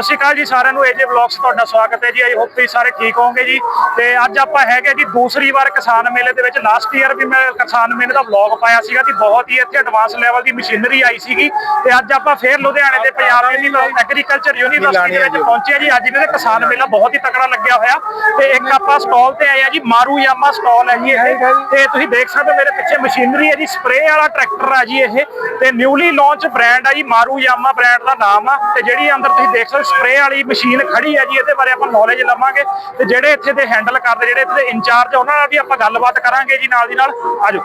ਸਤਿ ਸ਼੍ਰੀ ਅਕਾਲ ਜੀ ਸਾਰਿਆਂ ਨੂੰ ਏਜੇ ਵਲੌਗਸ ਤੁਹਾਡਾ ਸਵਾਗਤ ਹੈ ਜੀ। ਆਈ ਹੋਪ ਤੁਸੀਂ ਸਾਰੇ ਠੀਕ ਹੋਵੋਗੇ ਜੀ। ਤੇ ਅੱਜ ਆਪਾਂ ਹੈਗੇ ਜੀ ਦੂਸਰੀ ਵਾਰ ਕਿਸਾਨ ਮੇਲੇ ਦੇ ਵਿੱਚ। ਲਾਸਟ ਈਅਰ ਵੀ ਮੈਂ ਕਿਸਾਨ ਮੇਲੇ ਦਾ ਵਲੌਗ ਪਾਇਆ ਸੀਗਾ ਜੀ। ਬਹੁਤ ਹੀ ਇੱਥੇ ਐਡਵਾਂਸ ਲੈਵਲ ਦੀ ਮਸ਼ੀਨਰੀ ਆਈ ਸੀਗੀ। ਤੇ ਅੱਜ ਆਪਾਂ ਫੇਰ ਲੁਧਿਆਣੇ ਦੇ ਪੰਜਾਬ ਯੂਨੀਵਰਸਿਟੀ ਐਗਰੀਕਲਚਰ ਯੂਨੀਵਰਸਿਟੀ ਦੇ ਵਿੱਚ ਪਹੁੰਚੇ ਜੀ। ਅੱਜ ਇਹਨਾਂ ਦੇ ਕਿਸਾਨ ਮੇਲਾ ਬਹੁਤ ਹੀ ਤਕੜਾ ਲੱਗਿਆ ਹੋਇਆ। ਤੇ ਇੱਕ ਆਪਾਂ ਸਟਾਲ ਤੇ ਆਏ ਆ ਜੀ। ਮਾਰੂ ਯਾਮਾ ਸਟਾਲ ਹੈ ਜੀ ਇਹ। ਤੇ ਤੁਸੀਂ ਦੇਖ ਸਕਦੇ ਹੋ ਮੇਰੇ ਪਿੱਛੇ ਮਸ਼ੀਨਰੀ ਹੈ ਜੀ। ਸਪਰੇਅ ਵਾਲਾ ਟਰੈਕਟਰ ਆ ਜੀ ਇਹ। ਤੇ ਨਿਊਲੀ ਲਾਂਚ ਬ੍ਰਾਂਡ ਆ ਜੀ। ਮਾਰੂ ਯਾਮਾ ਬ੍ਰਾਂਡ ਦਾ ਨਾਮ ਆ। ਤੇ ਜਿਹੜੀ ਅੰਦਰ ਤੁਸੀਂ ਦੇਖ ਸਕਦੇ ਸਪਰੇਅ ਵਾਲੀ ਮਸ਼ੀਨ ਖੜੀ ਹੈ ਜੀ, ਇਹਦੇ ਬਾਰੇ ਆਪਾਂ ਨੌਲੇਜ ਲਵਾਂਗੇ। ਤੇ ਜਿਹੜੇ ਇੱਥੇ ਦੇ ਹੈਂਡਲ ਕਰਦੇ, ਜਿਹੜੇ ਇੱਥੇ ਦੇ ਇੰਚਾਰਜ ਉਹਨਾਂ ਨਾਲ ਵੀ ਆਪਾਂ ਗੱਲਬਾਤ ਕਰਾਂਗੇ ਜੀ ਨਾਲ ਦੀ ਨਾਲ। ਆਜੋ।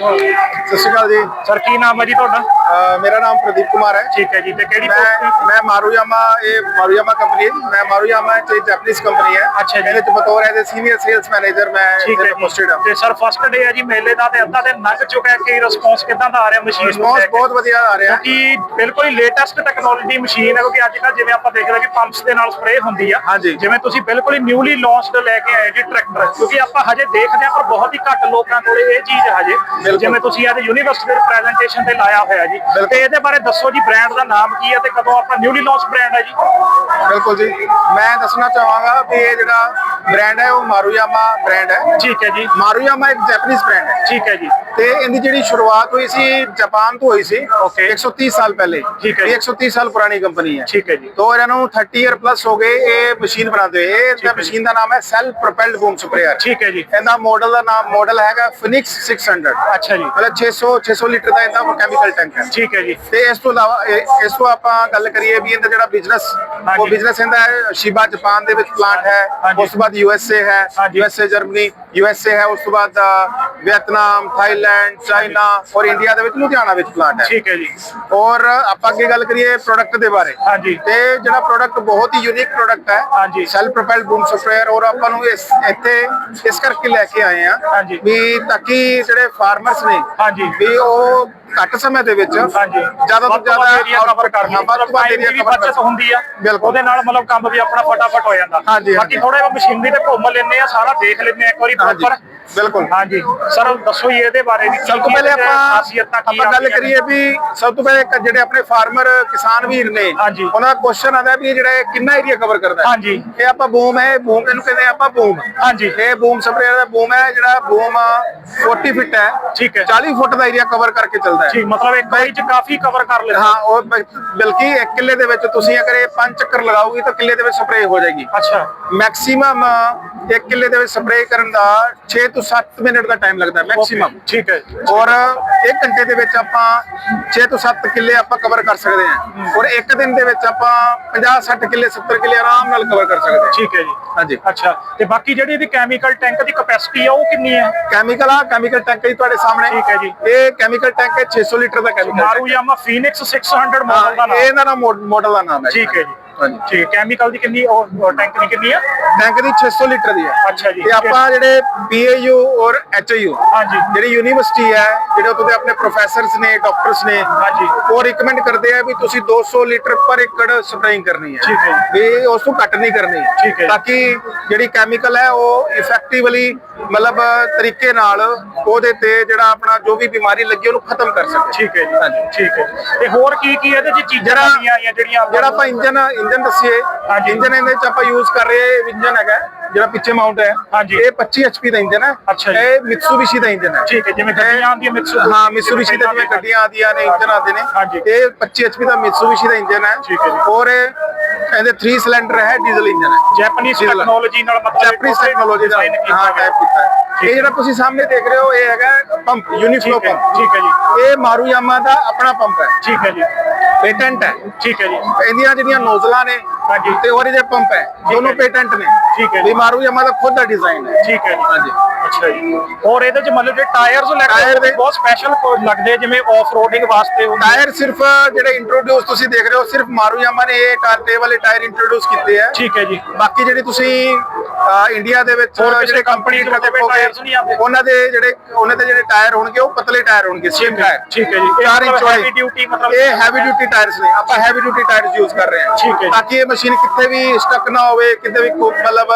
Yeah. ਸਤਿ ਸ਼੍ਰੀ ਅਕਾਲ ਜੀ। ਸਰ ਕੀ ਨਾਮ ਹੈ ਜੀ ਤੁਹਾਡਾ? ਮੇਰਾ ਨਾਮ ਪ੍ਰਦੀਪ ਕੁਮਾਰ ਹੈ। ਠੀਕ ਹੈ ਜੀ ਤੇ ਕਿਹੜੀ ਮੈਂ post- ਮੈਂ ਮਾਰੂਯਾਮਾ ਇਹ ਮਾਰੂਯਾਮਾ ਕੰਪਨੀ ਮੈਂ ਮਾਰੂਯਾਮਾ ਚ ਜਾਪਨੀਜ਼ ਕੰਪਨੀ ਹੈ। ਅੱਛਾ ਜੀ। ਇਹਦੇ ਚ ਬਤੌਰ ਐਜ਼ ਸੀਨੀਅਰ ਸੇਲਸ ਮੈਨੇਜਰ ਮੈਂ ਠੀਕ ਹੈ ਪੋਸਟਡ ਹਾਂ। ਤੇ ਸਰ ਫਸਟ ਡੇ ਹੈ ਜੀ ਮੇਲੇ ਦਾ ਤੇ ਅੱਧਾ ਦਿਨ ਲੰਘ ਚੁੱਕਾ ਹੈ। ਕਿ ਰਿਸਪੌਂਸ ਕਿਦਾਂ ਦਾ ਆ ਰਿਹਾ ਮਸ਼ੀਨ ਕੇ? ਬਹੁਤ ਵਧੀਆ ਆ ਰਿਹਾ। ਕਿ ਬਿਲਕੁਲ ਹੀ ਲੇਟੈਸਟ ਟੈਕਨੋਲੋਜੀ ਮਸ਼ੀਨ ਹੈ ਕਿਉਂਕਿ ਅੱਜ ਕੱਲ ਜਿਵੇਂ ਆਪਾਂ ਦੇਖਦੇ ਕਿ ਪੰਪਸ ਦੇ ਨਾਲ ਸਪਰੇਅ ਹੁੰਦੀ ਆ। ਹਾਂਜੀ। ਜਿਵੇਂ ਤੁਸੀਂ ਬਿਲਕੁਲ ਹੀ ਨਿਊਲੀ ਲਾਂਚਡ ਲੈ ਕੇ ਆਏ ਜੀ ਟਰੈਕਟਰ ਕਿਉਂਕਿ ਆਪਾਂ ਹਜੇ ਦੇਖਦੇ ਆ ਪਰ ਬਹੁਤ ਹੀ ਘੱਟ ਲੋਕਾਂ ਕੋਲੇ ਇਹ ਚੀਜ਼ ਹੈ ਹਜੇ। ਬਿਲਕੁਲ। ਜਿਵੇਂ ਤੁਸੀਂ ਅੱਜ ਯੂਨੀਵਰਸਿਟੀ ਦੇ ਪ੍ਰੈਜੈਂਟੇਸ਼ਨ ਤੇ ਲਾਇਆ ਹੋਇਆ ਜੀ। ਤੇ ਇਹਦੇ ਬਾਰੇ ਦੱਸੋ ਜੀ ਬ੍ਰਾਂਡ ਦਾ ਨਾਮ ਕੀ ਹੈ ਤੇ ਕਦੋਂ ਆਪਣਾ ਨਿਊਲੀ ਲਾਂਚ ਬ੍ਰਾਂਡ ਹੈ ਜੀ? ਬਿਲਕੁਲ ਜੀ। ਮੈਂ ਦੱਸਣਾ ਚਾਹਾਂਗਾ ਵੀ ਇਹ ਜਿਹੜਾ ਬ੍ਰਾਂਡ ਹੈ ਉਹ ਮਾਰੂਯਾਮਾ ਬ੍ਰਾਂਡ ਹੈ। ਠੀਕ ਹੈ ਜੀ। ਮਾਰੂਯਾਮਾ ਇੱਕ ਜਾਪਨੀਜ਼ ਬ੍ਰਾਂਡ ਹੈ। ਠੀਕ ਹੈ ਜੀ। ਤੇ ਇਹਦੀ ਜਿਹੜੀ ਸ਼ੁਰੂਆਤ ਹੋਈ ਸੀ ਜਾਪਾਨ ਤੋਂ ਹੋਈ ਸੀ Okay. 130 ਸਾਲ ਪਹਿਲੇ। ਠੀਕ ਹੈ ਇਹ ਜੀ। 130 ਸਾਲ ਪੁਰਾਣੀ ਕੰਪਨੀ ਹੈ। ਠੀਕ ਹੈ ਜੀ। तो ਇਹਨਾਂ ਨੂੰ 30 ਇਅਰ ਪਲੱਸ ਹੋ ਗਏ ਇਹ ਮਸ਼ੀਨ ਬਣਾਉਂਦੇ ਹੋਏ। ਇਹ। ਮਸ਼ੀਨ ਦਾ ਨਾਮ ਹੈ ਸੈਲਫ ਪ੍ਰੋਪੈਲਡ ਬੂਮ ਸਪਰੇਅਰ ਠੀਕ ਹੈ ਜੀ। ਇਹਦਾ ਮਾਡਲ ਦਾ ਨਾਮ ਮਾਡਲ ਹੈਗਾ ਫਿਨਿਕਸ 600 ਅੱਛਾ ਜੀ। ਮਤਲਬ 600 600 ਲੀਟਰ ਦਾ ਇਹਦਾ ਕੈਮੀਕਲ ਟੈਂਕ ਹੈ ਠੀਕ ਹੈ ਜੀ ਤੇ ਇਸ ਤੋਂ ਇਲਾਵਾ ਇਹ- ਇਸ ਤੋਂ ਆਪਾਂ ਗੱਲ ਕਰੀਏ ਵੀ ਇਹਦਾ ਜਿਹੜਾ ਬਿਜ਼ਨਸ ਹਾਂਜੀ। ਉਹ ਬਿਜ਼ਨਸ ਇਹਦਾ ਹੈ ਸ਼ਿਬਾ ਜਾਪਾਨ ਦੇ ਵਿੱਚ ਪਲਾਂਟ ਹੈ ਹਾਂਜੀ। ਉਸ ਤੋਂ ਬਾਅਦ ਯੂਐਸਏ ਹੈ ਹਾਂਜੀ। ਯੂਐਸਏ ਜਰਮਨੀ ਯੂਐਸਏ ਹੈ ਉਸ ਤੋਂ ਬਾਅਦ ਅ, ਵੀਅਤਨਾਮ ਥਾਈਲੈਂਡ ਚਾਈਨਾ ਔਰ ਇੰਡੀਆ ਦੇ ਵਿੱਚ ਲੁਧਿਆਣਾ ਵਿੱਚ ਪਲਾਂਟ ਹੈ ਠੀਕ ਹੈ ਜੀ ਔਰ ਆਪਾਂ ਅੱਗੇ ਗੱਲ ਕਰੀਏ ਪ੍ਰੋਡਕਟ ਦੇ ਬਾਰੇ ਹਾਂਜੀ ਤੇ ਜਿਹੜਾ ਪ੍ਰੋਡਕਟ ਬਹੁਤ ਹੀ ਯੂਨੀਕ ਪ੍ਰੋਡਕਟ ਹੈ ਹਾਂਜੀ। ਸੈਲਫ ਪ੍ਰੋਪੈਲਡ ਬੂਮ ਸਪਰੇਅਰ ਔਰ ਆਪਾਂ ਨੂੰ ਇਸ ਇੱਥੇ ਇਸ ਕਰਕੇ ਲੈ ਕੇ ਆਏ ਆ ਹਾਂਜੀ। ਵੀ ਤਾਂ ਕਿ ਜਿਹੜੇ ਫਾਰਮਰਸ ਨੇ ਹਾਂਜੀ। ਵੀ ਉਹ ਘੱਟ ਸਮੇਂ ਦੇ ਵਿੱਚ ਹਾਂਜੀ ਜ਼ਿਆਦਾ ਤੋਂ ਜ਼ਿਆਦਾ ਏਰੀਆ ਕਵਰ ਕਰ ਹਾਂ, ਵੱਧ ਤੋਂ ਵੱਧ ਏਰੀਆ ਦੀ ਬਚਤ ਹੁੰਦੀ ਆ ਬਿਲਕੁਲ। ਉਹਦੇ ਨਾਲ ਮਤਲਬ ਕੰਮ ਵੀ ਆਪਣਾ ਫਟਾਫਟ ਹੋ ਜਾਂਦਾ ਹਾਂਜੀ, ਬਾਕੀ। ਥੋੜਾ ਜਿਹਾ ਮਸ਼ੀਨਰੀ ਤੇ ਘੁੰਮ ਲੈਂਦੇ ਆ ਸਾਰਾ ਦੇਖ ਲੈਂਦੇ ਆ ਇੱਕ ਵਾਰੀ ਪ੍ਰੋਪਰ ਬਿਲਕੁਲ ਹਾਂਜੀ ਸਰ ਦੱਸੋ ਜੀ ਇਹਦੇ ਬਾਰੇ ਵੀ ਸਭ ਤੋਂ ਪਹਿਲੇ ਆਪਾਂ ਆਪਾਂ ਗੱਲ? ਕਰੀਏ ਵੀ ਸਭ ਤੋਂ ਪਹਿਲੇ ਜਿਹੜੇ ਆਪਣੇ ਫਾਰਮਰ ਕਿਸਾਨ ਵੀਰ ਨੇ। ਉਹਨਾਂ ਦਾ ਕੁਐਸਚਨ ਆਦਾ ਵੀ ਜਿਹੜਾ ਇਹ ਕਿੰਨਾ ਏਰੀਆ ਕਵਰ ਕਰਦਾ ਹੈ ਹਾਂਜੀ। ਇਹ ਆਪਾਂ ਬੂਮ ਹੈ ਬੂਮ ਇਹਨੂੰ ਕਹਿੰਦੇ ਆਪਾਂ ਬੂਮ ਹਾਂਜੀ। ਇਹ ਬੂਮ ਸਪਰੇਅਰ ਦਾ ਬੂਮ ਹੈ ਜਿਹੜਾ ਬੂਮ 40 ਫਿਟ ਹੈ ਠੀਕ ਹੈ। 40 ਫੁੱਟ ਦਾ ਏਰੀਆ ਕਵਰ ਕਰਕੇ ਚੱਲਦਾ ਹੈ। ਜੀ ਮਤਲਬ ਇੱਕ ਵਾਰੀ ਚ ਕਾਫੀ ਕਵਰ ਕਰ ਲੈਂਦਾ ਹਾਂ ਉਹ ਬਲਕਿ ਇੱਕ ਕਿੱਲੇ ਦੇ ਵਿੱਚ ਤੁਸੀਂ ਅਗਰ ਇਹ ਪੰਜ ਚੱਕਰ ਲਗਾਓਗੇ ਤਾਂ ਕਿੱਲੇ ਦੇ ਵਿੱਚ ਸਪਰੇਅ ਹੋ ਜਾਏਗੀ। ਅੱਛਾ। ਮੈਕਸਿਮਮ ਇੱਕ ਕਿੱਲੇ ਦੇ ਵਿੱਚ ਸਪਰੇਅ ਕਰਨ ਦਾ 6 ਤੋਂ 7 ਮਿੰਟ ਦਾ ਟਾਈਮ ਲੱਗਦਾ ਮੈਕਸਿਮਮ ਠੀਕ ਹੈ। ਔਰ 1 ਘੰਟੇ ਦੇ ਵਿੱਚ ਆਪਾਂ 6 ਤੋਂ 7 ਕਿੱਲੇ ਆਪਾਂ ਕਵਰ ਕਰ ਸਕਦੇ ਹਾਂ। ਔਰ ਇੱਕ ਦਿਨ ਦੇ ਵਿੱਚ ਆਪਾਂ 50 60 ਕਿੱਲੇ 70 ਕਿੱਲੇ ਆਰਾਮ ਨਾਲ ਕਵਰ ਕਰ ਸਕਦੇ ਹਾਂ। ਠੀਕ ਹੈ ਜੀ। ਹਾਂਜੀ। ਅੱਛਾ। ਤੇ ਬਾਕੀ ਜਿਹੜੀ ਇਹਦੀ ਕੈਮੀਕਲ ਟੈਂਕ ਦੀ ਕਪੈਸਿਟੀ ਆ ਉਹ ਕਿੰਨੀ ਹੈ? ਕੈਮੀਕਲ ਆ ਕੈਮੀਕਲ ਟੈਂਕ ਹੀ ਤੁਹਾਡੇ ਸਾਹਮਣੇ। ਠੀਕ ਹੈ ਜੀ। ਇਹ ਕੈਮੀਕਲ ਟੈਂਕ 600 ਲੀਟਰ ਦਾ chemical Maruyama Phoenix 600 model ਦਾ ਨਾਮ। ਇਹ ਇਹਦਾ ਨਾਮ ਮਾਡਲ ਦਾ ਨਾਮ ਹੈ ਠੀਕ ਹੈ ਜੀ। ਹਾਂਜੀ। ਠੀਕ ਹੈ। ਕੈਮੀਕਲ ਦੀ ਕਿੰਨੀ ਉਹ ਟੈਂਕ ਦੀ ਕਿੰਨੀ ਆ? ਟੈਂਕ ਦੀ 600 ਲੀਟਰ ਦੀ ਹੈ। ਅੱਛਾ ਜੀ। ਤੇ ਆਪਾਂ ਜਿਹੜੇ BAU ਔਰ HAU ਹਾਂਜੀ। ਜਿਹੜੀ ਯੂਨੀਵਰਸਿਟੀ ਹੈ ਜਿਹੜੇ ਉੱਥੇ ਦੇ ਆਪਣੇ ਪ੍ਰੋਫੈਸਰਸ ਨੇ ਡਾਕਟਰਸ ਨੇ ਹਾਂਜੀ। ਉਹ ਰਿਕਮੈਂਡ ਕਰਦੇ ਆ ਵੀ ਤੁਸੀਂ 200 ਲੀਟਰ ਪਰ ਏਕੜ ਸਪਰੇਇੰਗ ਕਰਨੀ ਹੈ। ਠੀਕ ਹੈ ਵੀ ਉਸ ਤੋਂ ਘੱਟ ਨਹੀਂ ਕਰਨੀ। ਠੀਕ ਹੈ। ਤਾਂ ਕਿ ਜਿਹੜੀ ਕੈਮੀਕਲ ਹੈ ਉਹ ਇਫੈਕਟਿਵਲੀ ਮਤਲਬ ਤਰੀਕੇ ਨਾਲ ਉਹਦੇ ਤੇ ਜਿਹੜਾ ਆਪਣਾ ਜੋ ਵੀ ਬਿਮਾਰੀ ਲੱਗੀ ਉਹਨੂੰ ਖਤਮ ਕਰ ਸਕੇ। ਠੀਕ ਹੈ ਜੀ। ਹਾਂਜੀ। ਠੀਕ ਹੈ ਤੇ ਹੋਰ ਕੀ ਕੀ ਇਹਦੇ ਚ ਚੀਜ਼ਾਂ ਆਈਆਂ ਜਿਹੜੀਆਂ ਜਿਹੜਾ ਆਪਾਂ ਇੰਜਨ ਇੰਜਨ ਦੱਸੀਏ। ਹਾਂਜੀ। ਇੰਜਨ ਇਹਦੇ ਚ ਆਪਾਂ ਯੂਜ਼ ਕਰ ਰਹੇ ਇੰਜਨ ਹੈਗਾ ਜਿਹੜਾ ਪਿੱਛੇ ਮਾਊਂਟ ਹੈ। ਹਾਂਜੀ। ਇਹ 25 HP ਦਾ ਇੰਜਨ ਹੈ। ਅੱਛਾ ਜੀ। ਇਹ ਮਿਤਸੂਬਿਸ਼ੀ ਦਾ ਇੰਜਨ ਹੈ। ਠੀਕ ਹੈ ਜਿਵੇਂ ਗੱਡੀਆਂ ਆਉਂਦੀਆਂ ਮਿਕਸ ਹਾਂ ਮਿਤਸੂਬਿਸ਼ੀ ਦੇ ਜਿਵੇਂ ਗੱਡੀਆਂ ਆਉਂਦੀਆਂ ਨੇ ਇੰਜਨ ਆਉਂਦੇ ਨੇ। ਇਹ 25 HP ਦਾ ਮਿਤਸੂਬਿਸ਼ੀ ਦਾ ਇੰਜਨ ਹੈ। ਠੀਕ ਹੈ ਜੀ। ਔਰ ਇਹ- ਇਹਦੇ 3 ਸਿਲੰਡਰ ਹੈ ਡੀਜ਼ਲ ਇੰਜਨ ਹੈ। ਜੈਪਨੀਜ਼। ਟੈਕਨੋਲੋਜੀ ਨਾਲ ਮਤਲਬ ਜੈਪਨੀਜ਼ ਟੈਕਨੋਲੋਜੀ ਦਾ। ਹਾਂ। ਟਾਈਪ ਕੀਤਾ ਹੈ। ਇਹ ਜਿਹੜਾ ਤੁਸੀਂ ਸਾਹਮਣੇ ਦੇਖ ਰਹੇ ਹੋ ਇਹ ਹੈਗਾ ਪੰਪ ਯੂਨੀਫਲੋ ਪੰਪ ਠੀਕ ਹੈ ਜੀ। ਇਹ ਮਾਰੂਯਾਮਾ ਦਾ ਆਪਣਾ ਪੰਪ ਹੈ। ਠੀਕ ਹੈ ਜੀ। ਪੇਟੈਂਟ ਹੈ ਠੀਕ ਹੈ ਜੀ ਇਹਦੀਆਂ ਜਿਹੜੀਆਂ ਨੋਜ਼ਲਾਂ ਨੇ ਹਾਂਜੀ। ਤੇ ਉਹਦੇ ਜਿਹੜੇ ਪੰਪ ਹੈ ਦੋਨੋਂ। ਪੇਟੈਂਟ ਨੇ ਠੀਕ ਹੈ ਜੀ। ਵੀ ਮਾਰੂਯਾਮਾ ਦਾ ਖੁਦ ਦਾ ਡਿਜ਼ਾਈਨ ਹੈ ਠੀਕ ਹੈ ਜੀ ਹਾਂਜੀ ਅੱਛਾ ਜੀ। ਔਰ ਇਹਦੇ ਚ ਮਤਲਬ ਜੇ ਟਾਇਰਸ ਟਾਇਰ ਦੇ- ਬਹੁਤ ਸਪੈਸ਼ਲ ਲੱਗਦੇ ਜਿਵੇਂ ਆਫ ਰੋਡਿੰਗ ਵਾਸਤੇ ਹੁੰਦੇ ਟਾਇਰ ਸਿਰਫ ਜਿਹੜੇ ਇੰਟਰੋਡਿਊਸ ਤੁਸੀਂ ਦੇਖ ਰਹੇ ਹੋ ਸਿਰਫ ਮਾਰੂਯਾਮਾ ਨੇ ਇਹ ਟਾਇਰ ਵਾਲੇ ਟਾਇਰ ਇੰਟਰੋਡਿਊਸ ਕੀਤੇ ਆ। ਠੀਕ ਹੈ ਜੀ। ਬਾਕੀ ਜਿਹੜੀ ਤੁਸੀਂ ਇੰਡੀਆ ਦੇ ਵਿੱਚ ਹੋਰ ਕਿਸੇ ਜਿਹੜੇ ਕੰਪਨੀ company ਦੇ ਦੇਖੋਗੇ ਟਾਇਰਸ ਨਹੀਂ ਆਉਂਦੇ। ਉਹਨਾਂ ਦੇ ਜਿਹੜੇ ਉਹਨਾਂ ਦੇ ਜਿਹੜੇ ਟਾਇਰ ਹੋਣਗੇ ਉਹ ਪਤਲੇ ਟਾਇਰ ਹੋਣਗੇ ਸਲਿਮ ਟਾਇਰ ਠੀਕ ਹੈ ਜੀ। ਇਹ ਮਤਲਬ ਇੰਚ heavy ਵਾਲੇ duty ਮਤਲਬ ਇਹ ਹੈਵੀ ਡਿਊਟੀ ਟਾਇਰਸ ਨੇ। ਆਪਾਂ ਹੈਵੀ ਡਿਊਟੀ ਟਾਇਰਸ ਯੂਜ਼ ਕਰ ਰਹੇ ਹਾਂ। ਠੀਕ ਹੈ ਜੀ। ਤਾਂ ਕਿ ਇਹ ਮਸ਼ੀਨ ਕਿਤੇ ਵੀ ਸਟਕ ਨਾ ਹੋਵੇ ਕਿਤੇ ਵੀ ਕੋਈ ਮਤਲਬ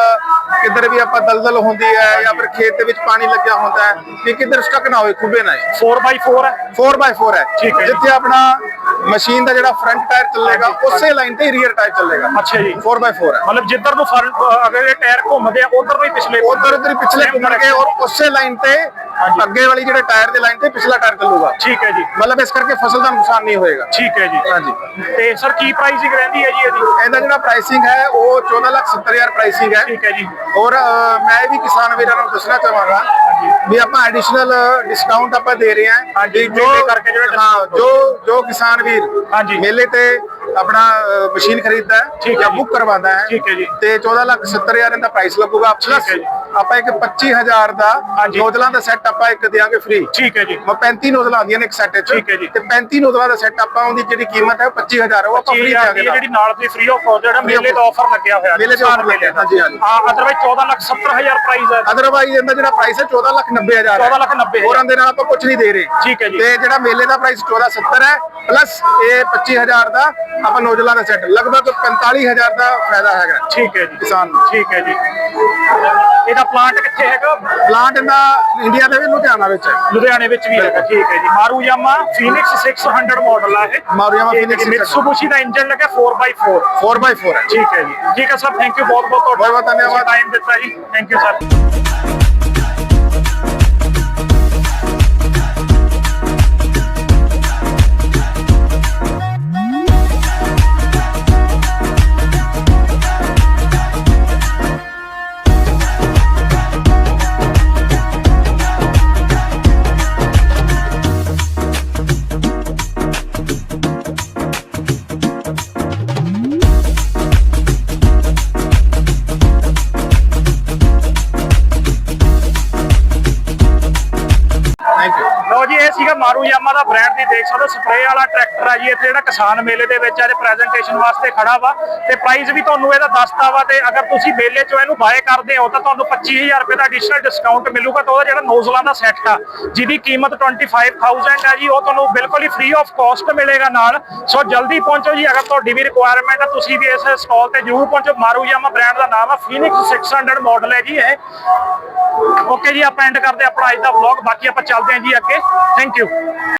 ਕਿੱਧਰ ਵੀ ਆਪਾਂ ਦਲਦਲ ਹੁੰਦੀ ਹੈ ਜਾਂ ਫਿਰ ਖੇਤ ਦੇ ਵਿੱਚ ਪਾਣੀ ਲੱਗਿਆ ਹੁੰਦਾ ਹੈ ਕਿ ਕਿੱਧਰ ਸਟਕ ਨਾ ਹੋਵੇ ਖੁੱਬੇ ਨਾ ਇਹ 4x4 ਹੈ। 4x4 ਹੈ। ਜਿੱਥੇ ਆਪਣਾ ਮਸ਼ੀਨ ਦਾ ਜਿਹੜਾ ਫਰੰਟ ਟਾਇਰ ਚੱਲੇਗਾ ਉਸੇ ਲਾਈਨ ਤੇ ਰੀਅਰ ਟਾਇਰ ਚੱਲੇਗਾ। ਅੱਛਾ ਜੀ। 4x4 ਹੈ। ਮਤਲਬ ਜਿੱਧਰ ਨੂੰ ਫਰੰਟ ਅਗਰ ਇਹ ਟਾਇਰ ਘੁੰਮਦੇ ਆ ਉਧਰ ਨੂੰ ਹੀ ਪਿਛਲੇ ਉਧਰ ਉਧਰ ਪਿਛਲੇ ਘੁੰਮਣਗੇ ਔਰ ਉਸੇ ਲਾਈਨ ਤੇ ਅੱਗੇ ਵਾਲੀ ਜਿਹੜੇ ਟਾਇਰ ਦੇ ਲਾਈਨ ਤੇ ਪਿਛਲਾ ਟਾਇਰ ਚੱਲੂਗਾ। ਠੀਕ ਹੈ ਜੀ। ਮਤਲਬ ਇਸ ਕਰਕੇ ਫਸਲ ਦਾ ਨੁਕਸਾਨ ਨਹੀਂ ਹੋਏਗਾ। ਠੀਕ ਹੈ ਜੀ। ਹਾਂਜੀ। ਤੇ ਸਰ ਕੀ ਪ੍ਰਾਈਸਿੰਗ ਰਹਿੰਦੀ ਹੈ ਜੀ ਇਹਦੀ? ਇਹਦਾ ਜਿਹੜਾ ਪ੍ਰਾਈਸਿੰਗ ਹੈ ਉਹ 14 ਲੱਖ 70 ਹਜ਼ਾਰ ਪ੍ਰਾਈਸਿੰਗ ਹੈ। ਠੀਕ ਹੈ ਜੀ। ਔਰ ਮੈਂ ਵੀ ਕਿਸਾਨ ਵੀਰਾਂ ਨੂੰ ਦੱਸਣਾ ਚਾਹਾਂਗਾ ਵੀ ਆਪਾਂ ਐਡੀਸ਼ਨਲ ਡਿਸਕਾਊਂਟ ਆਪਾਂ ਦੇ ਰਹੇ ਹਾਂ ਹਾਂਜੀ, ਵੀ ਮੇਲੇ ਕਰਕੇ ਜਿਹੜਾ ਹਾਂ ਜੋ ਜੋ ਕਿਸਾਨ ਵੀਰ ਹਾਂਜੀ। ਮੇਲੇ ਤੇ ਆਪਣਾ ਮਸ਼ੀਨ ਖਰੀਦਦਾ ਹੈ ਜਾਂ। ਬੁੱਕ ਕਰਵਾਉਂਦਾ ਹੈ ਠੀਕ ਹੈ ਜੀ। ਤੇ 14 ਲੱਖ 70 ਹਜ਼ਾਰ ਦਾ ਪ੍ਰਾਈਸ ਲੱਗੂਗਾ ਪਲੱਸ। ਆਪਾਂ ਇੱਕ 25000 ਦਾ। ਨੋਜ਼ਲਾਂ ਦਾ ਸੈੱਟ ਆਪਾਂ ਇੱਕ ਦਿਆਂਗੇ ਫ੍ਰੀ ਠੀਕ ਹੈ ਜੀ ਮੈਂ 35 ਨੋਜ਼ਲਾਂ ਆਉਂਦੀਆਂ ਨੇ ਇੱਕ ਸੈੱਟ ਵਿੱਚ ਠੀਕ ਹੈ ਜੀ। ਤੇ 35 ਨੋਜ਼ਲਾਂ ਦਾ ਸੈੱਟ ਆਪਾਂ ਉਹਦੀ ਜਿਹੜੀ ਕੀਮਤ ਹੈ ਉਹ 25000 ਹੈ ਉਹ ਆਪਾਂ ਫ੍ਰੀ ਨਾਲ। ਜਿਹੜੀ ਨਾਲ ਦੀ ਫ੍ਰੀ ਆਫ ਕਾਸਟ ਜਿਹੜਾ ਮੇਲੇ ਦਾ ਆਫਰ ਲੱਗਿਆ ਹੋਇਆ ਮੇਲੇ ਦਾ offer ਲੱਗਿਆ, ਹਾਂਜੀ, ਹਾਂਜੀ। ਹਾਂ ਅਦਰਵਾਈਜ਼ 14 ਲੱਖ 70 ਹਜ਼ਾਰ ਪ੍ਰਾਈਸ ਹੈ ਅਦਰਵਾਈਜ਼ ਇਹਦਾ ਜਿਹੜਾ ਪ੍ਰਾਈਸ ਹੈ 14 ਲੱਖ 90 ਹਜ਼ਾਰ 14 ਲੱਖ 90 ਹਜ਼ਾਰ। ਹੋਰਾਂ ਦੇ ਨਾਲ ਆਪਾਂ ਕੁਝ ਨਹੀਂ ਦੇ ਰਹੇ ਠੀਕ ਹੈ ਜੀ। ਤੇ ਜਿਹੜਾ ਮੇਲੇ ਦਾ ਪ੍ਰਾਈਸ 1470 ਹੈ ਪਲੱਸ ਇਹ 25000 ਦਾ ਆਪਾਂ ਨੋਜ਼ਲਾਂ ਦਾ ਸੈੱਟ ਲਗਭਗ 45000 ਦਾ ਫਾਇਦਾ ਹੈਗਾ। ਠੀਕ ਹੈ ਜੀ। ਕਿਸਾਨ ਨੂੰ। ਠੀਕ ਹੈ ਜੀ। ਇਹਦਾ ਪਲਾਂਟ ਕਿੱਥੇ ਹੈਗਾ? ਪਲਾਂਟ ਇਹਦਾ ਇੰਡੀਆ ਦੇ ਵੀ ਲੁਧਿਆਣਾ ਵਿੱਚ ਹੈ। ਲੁਧਿਆਣੇ ਵਿੱਚ ਵੀ ਹੈਗਾ ਠੀਕ ਹੈ ਜੀ। ਮਾਰੂਯਾਮਾ ਫੀਨਿਕਸ 600 ਮਾਡਲ ਆ ਇਹ। ਮਾਰੂਯਾਮਾ 600 ਮਿਤਸੂਬਿਸ਼ੀ ਦਾ ਇੰਜਨ ਲੱਗਿਆ 4x4 4x4 ਹੈ। ਠੀਕ ਹੈ ਜੀ। ਠੀਕ ਹੈ ਸਰ ਥੈਂਕ ਯੂ ਬਹੁਤ ਬਹੁਤ ਤੁਹਾਡਾ। ਬਹੁਤ ਬਹੁਤ ਧੰਨਵਾਦ। ਟਾਈਮ ਦਿੱਤਾ ਜੀ। ਥੈਂਕ ਯੂ ਸਰ ਲੋ ਜੀ ਇਹ ਦਾ ਬ੍ਰਾਂਡ ਦੀ, ਦੇਖ ਸਕਦੇ ਸਪਰੇਅ ਵਾਲਾ ਟਰੈਕਟਰ ਆ ਜੀ ਇੱਥੇ ਜਿਹੜਾ ਕਿਸਾਨ ਮੇਲੇ ਦੇ ਵਿੱਚ ਅੱਜ ਪ੍ਰੈਜੈਂਟੇਸ਼ਨ ਵਾਸਤੇ ਖੜਾ ਵਾ ਤੇ ਪ੍ਰਾਈਸ ਵੀ ਤੁਹਾਨੂੰ ਇਹਦਾ ਦੱਸਤਾ ਵਾ ਤੇ ਅਗਰ ਤੁਸੀਂ ਮੇਲੇ ਚੋਂ ਇਹਨੂੰ ਬਾਏ ਕਰਦੇ ਹੋ ਤਾਂ ਤੁਹਾਨੂੰ 25000 ਰੁਪਏ ਦਾ ਐਡੀਸ਼ਨਲ ਡਿਸਕਾਊਂਟ ਮਿਲੂਗਾ ਤਾਂ ਉਹਦਾ ਜਿਹੜਾ ਨੋਜ਼ਲਾਂ ਦਾ ਸੈੱਟ ਆ, ਜਿਹਦੀ ਕੀਮਤ 25000 ਆ ਜੀ, ਉਹ ਤੁਹਾਨੂੰ ਬਿਲਕੁਲ ਹੀ ਫ੍ਰੀ ਆਫ ਕਾਸਟ ਮਿਲੇਗਾ ਨਾਲ। ਸੋ ਜਲਦੀ ਪਹੁੰਚੋ ਜੀ, ਅਗਰ ਤੁਹਾਡੀ ਵੀ ਰਿਕੁਆਇਰਮੈਂਟ ਆ, ਤੁਸੀਂ ਵੀ ਇਸ ਸਟਾਲ ਤੇ ਜਰੂਰ ਪਹੁੰਚੋ। ਮਾਰੂ ਮਾਰੂਯਾਮਾ ਬ੍ਰਾਂਡ ਦਾ ਨਾਮ ਆ ਫੀਨਿਕਸ 600 ਮਾਡਲ ਹੈ ਜੀ ਇਹ। ਓਕੇ ਜੀ, ਆਪਾਂ ਐਂਡ ਕਰਦੇ ਹਾਂ, ਆਪਣਾ ਅੱਜ ਦਾ ਵਲੌਗ ਬਾਕੀ ਆਪਾਂ ਚੱਲਦੇ ਹਾਂ ਜੀ ਅੱਗੇ। Thank you